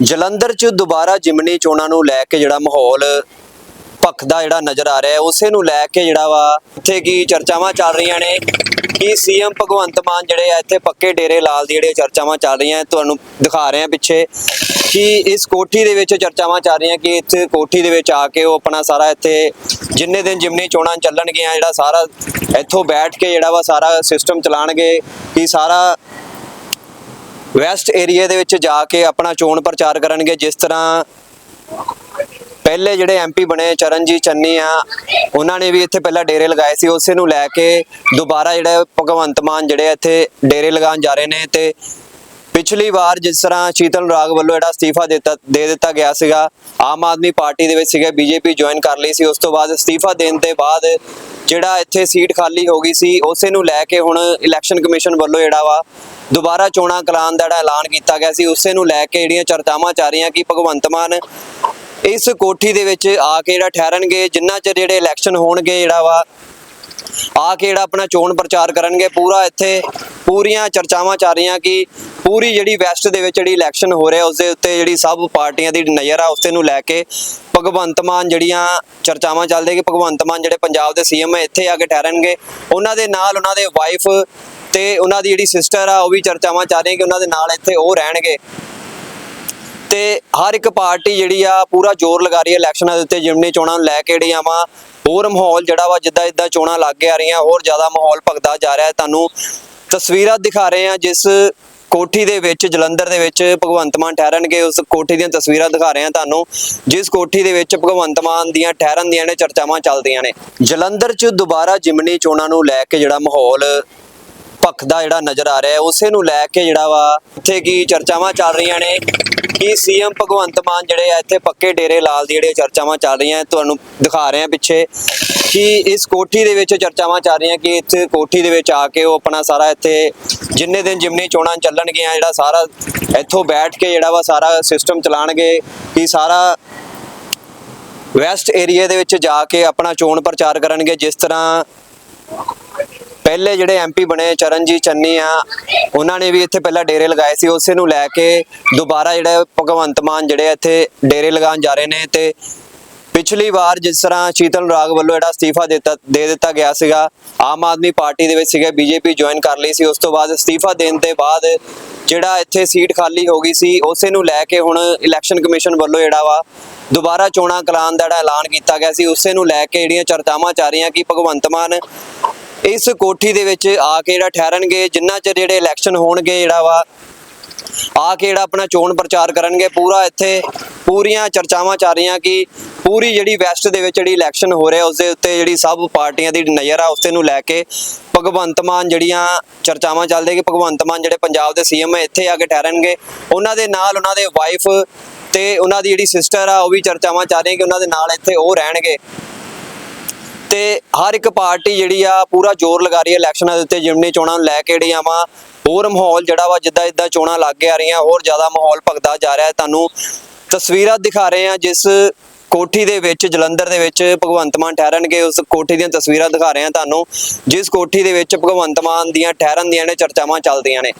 ਜਲੰਧਰ 'ਚ ਦੁਬਾਰਾ ਜਿਮਨੀ ਚੋਣਾਂ ਨੂੰ ਲੈ ਕੇ ਜਿਹੜਾ ਮਾਹੌਲ ਭਖਦਾ ਜਿਹੜਾ ਨਜ਼ਰ ਆ ਰਿਹਾ ਹੈ, ਉਸੇ ਨੂੰ ਲੈ ਕੇ ਜਿਹੜਾ ਵਾ ਇੱਥੇ ਕੀ ਚਰਚਾਵਾਂ ਚੱਲ ਰਹੀਆਂ ਨੇ? ਕਿ ਸੀਐਮ ਭਗਵੰਤ ਮਾਨ ਜਿਹੜੇ ਆ ਇੱਥੇ ਪੱਕੇ ਡੇਰੇ ਲਾਲ ਦੀ ਜਿਹੜੇ ਚਰਚਾਵਾਂ ਚੱਲ ਰਹੀਆਂ ਤੁਹਾਨੂੰ ਦਿਖਾ ਰਹੇ ਆ ਪਿੱਛੇ ਕਿ ਇਸ ਕੋਠੀ ਦੇ ਵਿੱਚ ਚਰਚਾਵਾਂ ਚੱਲ ਰਹੀਆਂ ਕਿ ਇੱਥੇ ਕੋਠੀ ਦੇ ਵਿੱਚ ਆ ਕੇ ਉਹ ਆਪਣਾ ਸਾਰਾ ਇੱਥੇ ਜਿੰਨੇ ਦਿਨ ਜਿਮਨੀ ਚੋਣਾਂ ਚੱਲਣਗੀਆਂ, ਜਿਹੜਾ ਸਾਰਾ ਇੱਥੋਂ ਬੈਠ ਕੇ ਜਿਹੜਾ ਵਾ ਸਾਰਾ ਸਿਸਟਮ ਚਲਾਣਗੇ, ਕਿ ਸਾਰਾ ਵੈਸਟ ਏਰੀਆ ਦੇ ਵਿੱਚ ਜਾ ਕੇ ਆਪਣਾ ਚੋਣ ਪ੍ਰਚਾਰ ਕਰਨਗੇ, ਜਿਸ ਤਰ੍ਹਾਂ ਪਹਿਲੇ ਜਿਹੜੇ ਐਮਪੀ ਬਣੇ, ਚਰਨਜੀਤ ਚੰਨੀ ਆ, ਉਹਨਾਂ ਨੇ ਵੀ ਇੱਥੇ ਪਹਿਲਾਂ ਡੇਰੇ ਲਗਾਏ ਸੀ, ਉਸੇ ਨੂੰ ਲੈ ਕੇ ਦੁਬਾਰਾ ਜਿਹੜਾ ਭਗਵੰਤ ਮਾਨ ਜਿਹੜੇ ਇੱਥੇ ਡੇਰੇ ਲਗਾਉਣ ਜਾ ਰਹੇ ਨੇ ਤੇ ਪਿਛਲੀ ਵਾਰ ਜਿਸ ਤਰ੍ਹਾਂ ਸ਼ੀਤਲ ਰਾਗ ਵੱਲੋਂ ਜਿਹੜਾ ਅਸਤੀਫਾ ਦਿੱਤਾ, ਦੇ ਦਿੱਤਾ ਗਿਆ ਸੀਗਾ, ਆਮ ਆਦਮੀ ਪਾਰਟੀ ਦੇ ਵਿੱਚ ਸੀਗੇ, ਬੀਜੇਪੀ ਜੁਆਇਨ ਕਰ ਲਈ ਸੀ, ਉਸ ਤੋਂ ਬਾਅਦ ਅਸਤੀਫਾ ਦੇਣ ਦੇ ਬਾਅਦ ਜਿਹੜਾ ਇੱਥੇ ਸੀਟ ਖਾਲੀ ਹੋ ਗਈ ਸੀ, ਉਸੇ ਨੂੰ ਲੈ ਕੇ ਹੁਣ ਇਲੈਕਸ਼ਨ ਕਮਿਸ਼ਨ ਵੱਲੋਂ ਜਿਹੜਾ ਵਾ ਦੁਬਾਰਾ ਚੋਣਾਂ ਕਰਾਉਣ ਦਾ ਜਿਹੜਾ ਐਲਾਨ ਕੀਤਾ ਗਿਆ ਸੀ, ਉਸੇ ਨੂੰ ਲੈ ਕੇ ਜਿਹੜੀਆਂ ਚਰਚਾਵਾਂ ਚੱਲ ਰਹੀਆਂ ਕਿ ਭਗਵੰਤ ਮਾਨ ਇਸ ਕੋਠੀ ਦੇ ਵਿੱਚ ਆ ਕੇ ਜਿਹੜਾ ਠਹਿਰਨਗੇ, ਜਿੰਨਾ ਚਿਰ ਜਿਹੜੇ ਇਲੈਕਸ਼ਨ ਹੋਣਗੇ ਜਿਹੜਾ ਵਾ, ਆ ਕੇ ਜਿਹੜਾ ਆਪਣਾ ਚੋਣ ਪ੍ਰਚਾਰ ਕਰਨਗੇ, ਪੂਰਾ ਇੱਥੇ ਪੂਰੀਆਂ ਚਰਚਾਵਾਂ ਚੱਲ ਰਹੀਆਂ ਕਿ ਪੂਰੀ ਜਿਹੜੀ ਵੈਸਟ ਦੇ ਵਿੱਚ ਜਿਹੜੀ ਇਲੈਕਸ਼ਨ ਹੋ ਰਿਹਾ ਉਸ ਦੇ ਉੱਤੇ ਜਿਹੜੀ ਸਭ ਪਾਰਟੀਆਂ ਦੀ ਨਜ਼ਰ ਆ, ਉਸੇ ਨੂੰ ਲੈ ਕੇ ਭਗਵੰਤ ਮਾਨ ਜਿਹੜੀਆਂ ਚਰਚਾਵਾਂ ਚੱਲਦੇ ਕਿ ਭਗਵੰਤ ਮਾਨ ਜਿਹੜੇ ਪੰਜਾਬ ਦੇ ਸੀਐਮ ਇੱਥੇ ਆ ਕੇ ਠਹਿਰਨਗੇ। ਉਹਨਾਂ ਦੇ ਨਾਲ ਉਹਨਾਂ ਦੇ ਵਾਈਫ ਤੇ ਉਹਨਾਂ ਦੀ ਜਿਹੜੀ ਸਿਸਟਰ ਆ, ਉਹ ਵੀ ਚਰਚਾਵਾਂ ਚੱਲ ਰਹੀਆਂ ਕਿ ਉਹਨਾਂ ਦੇ ਨਾਲ ਇੱਥੇ ਉਹ ਰਹਿਣਗੇ। ਤੇ ਹਰ ਇੱਕ ਪਾਰਟੀ ਜਿਹੜੀ ਆ, ਪੂਰਾ ਜ਼ੋਰ ਲਗਾ ਰਹੀ ਹੈ ਇਲੈਕਸ਼ਨਾਂ ਦੇ ਉੱਤੇ ਜਿਮਨੀ ਚੋਣਾਂ ਨੂੰ ਲੈ ਕੇ ਜਿਹੜੀਆਂ ਵਾ, ਹੋਰ ਮਾਹੌਲ ਜਿਹੜਾ ਵਾ, ਜਿੱਦਾਂ ਜਿੱਦਾਂ ਚੋਣਾਂ ਲੱਗ ਕੇ ਆ ਰਹੀਆਂ, ਹੋਰ ਜ਼ਿਆਦਾ ਮਾਹੌਲ ਭਗਦਾ ਜਾ ਰਿਹਾ ਹੈ। ਤੁਹਾਨੂੰ ਤਸਵੀਰਾਂ ਦਿਖਾ ਰਹੇ ਆ ਜਿਸ ਕੋਠੀ ਦੇ ਵਿੱਚ, ਜਲੰਧਰ ਦੇ ਵਿੱਚ ਭਗਵੰਤ ਮਾਨ ਠਹਿਰਨਗੇ। ਉਸ ਕੋਠੀ ਦੀਆਂ ਤਸਵੀਰਾਂ ਦਿਖਾ ਰਹੇ ਹਾਂ ਤੁਹਾਨੂੰ, ਜਿਸ ਕੋਠੀ ਦੇ ਵਿੱਚ ਭਗਵੰਤ ਮਾਨ ਦੀਆਂ ਠਹਿਰਨ ਦੀਆਂ ਨੇ, ਚਰਚਾਵਾਂ ਚੱਲਦੀਆਂ ਨੇ। ਜਲੰਧਰ 'ਚ ਦੁਬਾਰਾ ਜਿਮਨੀ ਚੋਣਾਂ ਨੂੰ ਲੈ ਕੇ ਜਿਹੜਾ ਮਾਹੌਲ ਪੱਖ ਦਾ ਜਿਹੜਾ ਨਜ਼ਰ ਆ ਰਿਹਾ ਹੈ, ਉਸੇ ਨੂੰ ਲੈ ਕੇ ਜਿਹੜਾ ਵਾ ਇੱਥੇ ਕੀ ਚਰਚਾਵਾਂ ਚੱਲ ਰਹੀਆਂ ਨੇ, ਕਿ ਸੀਐਮ ਭਗਵੰਤ ਮਾਨ ਜਿਹੜੇ ਆ ਇੱਥੇ ਪੱਕੇ ਡੇਰੇ ਲਾਲ ਦੀ ਜਿਹੜੇ ਚਰਚਾਵਾਂ ਚੱਲ ਰਹੀਆਂ ਤੁਹਾਨੂੰ ਦਿਖਾ ਰਹੇ ਆ ਪਿੱਛੇ ਕਿ ਇਸ ਕੋਠੀ ਦੇ ਵਿੱਚ ਚਰਚਾਵਾਂ ਚੱਲ ਰਹੀਆਂ, ਕਿ ਇੱਥੇ ਕੋਠੀ ਦੇ ਵਿੱਚ ਆ ਕੇ ਉਹ ਆਪਣਾ ਸਾਰਾ ਇੱਥੇ ਜਿੰਨੇ ਦਿਨ ਜਿਮਨੀ ਚੋਣਾਂ ਚੱਲਣਗੀਆਂ, ਜਿਹੜਾ ਸਾਰਾ ਇੱਥੋਂ ਬੈਠ ਕੇ ਜਿਹੜਾ ਵਾ ਸਾਰਾ ਸਿਸਟਮ ਚਲਾਣਗੇ, ਕਿ ਸਾਰਾ ਵੈਸਟ ਏਰੀਆ ਦੇ ਵਿੱਚ ਜਾ ਕੇ ਆਪਣਾ ਚੋਣ ਪ੍ਰਚਾਰ ਕਰਨਗੇ, ਜਿਸ ਤਰ੍ਹਾਂ ਪਹਿਲੇ ਜਿਹੜੇ ਐਮਪੀ ਬਣੇ, ਚਰਨਜੀਤ ਚੰਨੀ ਆ, ਉਹਨਾਂ ਨੇ ਵੀ ਇੱਥੇ ਪਹਿਲਾਂ ਡੇਰੇ ਲਗਾਏ ਸੀ, ਉਸੇ ਨੂੰ ਲੈ ਕੇ ਦੁਬਾਰਾ ਜਿਹੜਾ ਭਗਵੰਤ ਮਾਨ ਜਿਹੜੇ ਇੱਥੇ ਡੇਰੇ ਲਗਾਉਣ ਜਾ ਰਹੇ ਨੇ ਤੇ ਪਿਛਲੀ ਵਾਰ ਜਿਸ ਤਰ੍ਹਾਂ ਸ਼ੀਤਲ ਰਾਗ ਵੱਲੋਂ ਜਿਹੜਾ ਅਸਤੀਫਾ ਦਿੱਤਾ, ਦੇ ਦਿੱਤਾ ਗਿਆ ਸੀਗਾ, ਆਮ ਆਦਮੀ ਪਾਰਟੀ ਦੇ ਵਿੱਚ ਸੀਗੇ, ਬੀਜੇਪੀ ਜੁਆਇਨ ਕਰ ਲਈ ਸੀ, ਉਸ ਤੋਂ ਬਾਅਦ ਅਸਤੀਫਾ ਦੇਣ ਦੇ ਬਾਅਦ ਜਿਹੜਾ ਇੱਥੇ ਸੀਟ ਖਾਲੀ ਹੋ ਗਈ ਸੀ, ਉਸੇ ਨੂੰ ਲੈ ਕੇ ਹੁਣ ਇਲੈਕਸ਼ਨ ਕਮਿਸ਼ਨ ਵੱਲੋਂ ਜਿਹੜਾ ਵਾ ਦੁਬਾਰਾ ਚੋਣਾਂ ਕਰਾਉਣ ਦਾ ਜਿਹੜਾ ਐਲਾਨ ਕੀਤਾ ਗਿਆ ਸੀ, ਉਸੇ ਨੂੰ ਲੈ ਕੇ ਜਿਹੜੀਆਂ ਚਰਚਾਵਾਂ ਚੱਲ ਰਹੀਆਂ ਕਿ ਭਗਵੰਤ ਮਾਨ ਇਸ ਕੋਠੀ ਦੇ ਵਿੱਚ ਆ ਕੇ ਜਿਹੜਾ ਠਹਿਰਨਗੇ, ਜਿੰਨਾ ਚਿਰ ਜਿਹੜੇ ਇਲੈਕਸ਼ਨ ਹੋਣਗੇ ਜਿਹੜਾ ਵਾ, ਆ ਕੇ ਜਿਹੜਾ ਆਪਣਾ ਚੋਣ ਪ੍ਰਚਾਰ ਕਰਨਗੇ, ਪੂਰਾ ਇੱਥੇ ਪੂਰੀਆਂ ਚਰਚਾਵਾਂ ਚੱਲ ਰਹੀਆਂ ਕਿ ਪੂਰੀ ਜਿਹੜੀ ਵੈਸਟ ਦੇ ਵਿੱਚ ਜਿਹੜੀ ਇਲੈਕਸ਼ਨ ਹੋ ਰਿਹਾ ਉਸ ਦੇ ਉੱਤੇ ਜਿਹੜੀ ਸਭ ਪਾਰਟੀਆਂ ਦੀ ਨਜ਼ਰ ਆ, ਉਸੇ ਨੂੰ ਲੈ ਕੇ ਭਗਵੰਤ ਮਾਨ ਜਿਹੜੀਆਂ ਚਰਚਾਵਾਂ ਚੱਲਦੇ ਕਿ ਭਗਵੰਤ ਮਾਨ ਜਿਹੜੇ ਪੰਜਾਬ ਦੇ ਸੀਐਮ ਇੱਥੇ ਆ ਕੇ ਠਹਿਰਨਗੇ। ਉਹਨਾਂ ਦੇ ਨਾਲ ਉਹਨਾਂ ਦੇ ਵਾਈਫ ਤੇ ਉਹਨਾਂ ਦੀ ਜਿਹੜੀ ਸਿਸਟਰ ਆ, ਉਹ ਵੀ ਚਰਚਾਵਾਂ ਚੱਲ ਰਹੀਆਂ ਕਿ ਉਹਨਾਂ ਦੇ ਨਾਲ ਇੱਥੇ ਉਹ ਰਹਿਣਗੇ। ਤੇ ਹਰ ਇੱਕ ਪਾਰਟੀ ਜਿਹੜੀ ਆ ਪੂਰਾ ਜ਼ੋਰ ਲਗਾ ਰਹੀ ਹੈ ਇਲੈਕਸ਼ਨਾਂ ਦੇ ਉੱਤੇ ਜਿਮਨੀ ਚੋਣਾਂ ਨੂੰ ਲੈ ਕੇ ਜਿਹੜੀਆਂ ਵਾ, ਹੋਰ ਮਾਹੌਲ ਜਿਹੜਾ ਵਾ, ਜਿੱਦਾਂ ਜਿੱਦਾਂ ਚੋਣਾਂ ਲੱਗ ਕੇ ਆ ਰਹੀਆਂ, ਹੋਰ ਜ਼ਿਆਦਾ ਮਾਹੌਲ ਭਗਦਾ ਜਾ ਰਿਹਾ ਹੈ। ਤੁਹਾਨੂੰ ਤਸਵੀਰਾਂ ਦਿਖਾ ਰਹੇ ਆ ਜਿਸ ਕੋਠੀ ਦੇ ਵਿੱਚ, ਜਲੰਧਰ ਦੇ ਵਿੱਚ ਭਗਵੰਤ ਮਾਨ ਠਹਿਰਨਗੇ, ਉਸ ਕੋਠੀ ਦੀਆਂ ਤਸਵੀਰਾਂ ਦਿਖਾ ਰਹੇ ਹਾਂ ਤੁਹਾਨੂੰ, ਜਿਸ ਕੋਠੀ ਦੇ ਵਿੱਚ ਭਗਵੰਤ ਮਾਨ ਦੀਆਂ ਠਹਿਰਨ ਦੀਆਂ ਨੇ, ਚਰਚਾਵਾਂ ਚੱਲਦੀਆਂ ਨੇ।